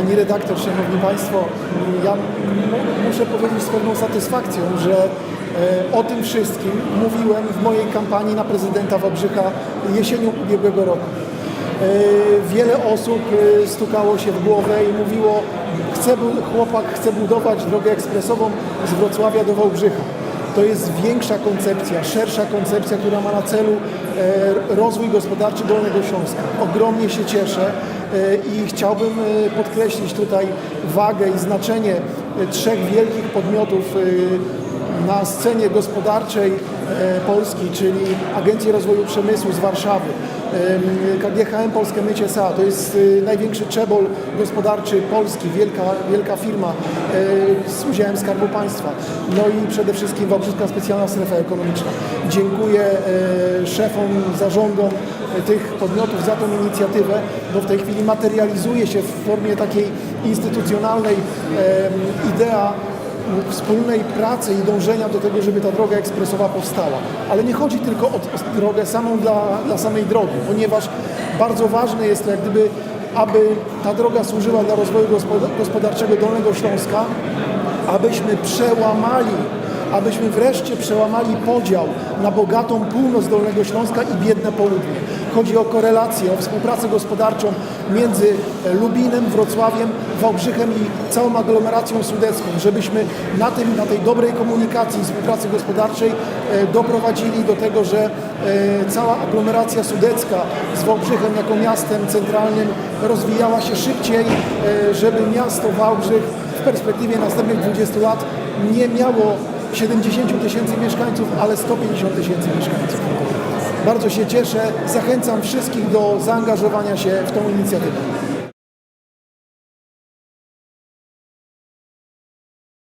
Pani redaktor, Szanowni Państwo, ja muszę powiedzieć z pewną satysfakcją, że e, o tym wszystkim mówiłem w mojej kampanii na prezydenta Wałbrzycha jesienią ubiegłego roku. E, Wiele osób e, stukało się w głowę i mówiło, chce, chłopak chce budować drogę ekspresową z Wrocławia do Wałbrzycha. To jest większa koncepcja, szersza koncepcja, która ma na celu e, rozwój gospodarczy Dolnego Śląska. Ogromnie się cieszę e, i chciałbym e, podkreślić tutaj wagę i znaczenie trzech wielkich podmiotów na scenie gospodarczej e, Polski, czyli Agencji Rozwoju Przemysłu z Warszawy, KGHM Polskie Mycie SA, to jest e, największy czebol gospodarczy Polski, wielka, wielka firma. E, z udziałem Skarbu Państwa, no i przede wszystkim Wałbrzyska Specjalna Strefa Ekonomiczna. Dziękuję szefom, zarządom tych podmiotów za tą inicjatywę, bo w tej chwili materializuje się w formie takiej instytucjonalnej idea wspólnej pracy i dążenia do tego, żeby ta droga ekspresowa powstała. Ale nie chodzi tylko o drogę samą dla, dla samej drogi, ponieważ bardzo ważne jest to, jak gdyby, aby ta droga służyła dla rozwoju gospod- gospodarczego Dolnego Śląska, abyśmy przełamali, abyśmy wreszcie przełamali podział na bogatą północ Dolnego Śląska i biedne południe. Chodzi o korelację, o współpracę gospodarczą między e, Lubinem, Wrocławiem, Wałbrzychem i całą aglomeracją sudecką, żebyśmy na, tym, na tej dobrej komunikacji i współpracy gospodarczej e, doprowadzili do tego, że e, cała aglomeracja sudecka z Wałbrzychem jako miastem centralnym rozwijała się szybciej, żeby miasto Wałbrzych w perspektywie następnych 20 lat nie miało 70 tysięcy mieszkańców, ale 150 tysięcy mieszkańców. Bardzo się cieszę, zachęcam wszystkich do zaangażowania się w tą inicjatywę.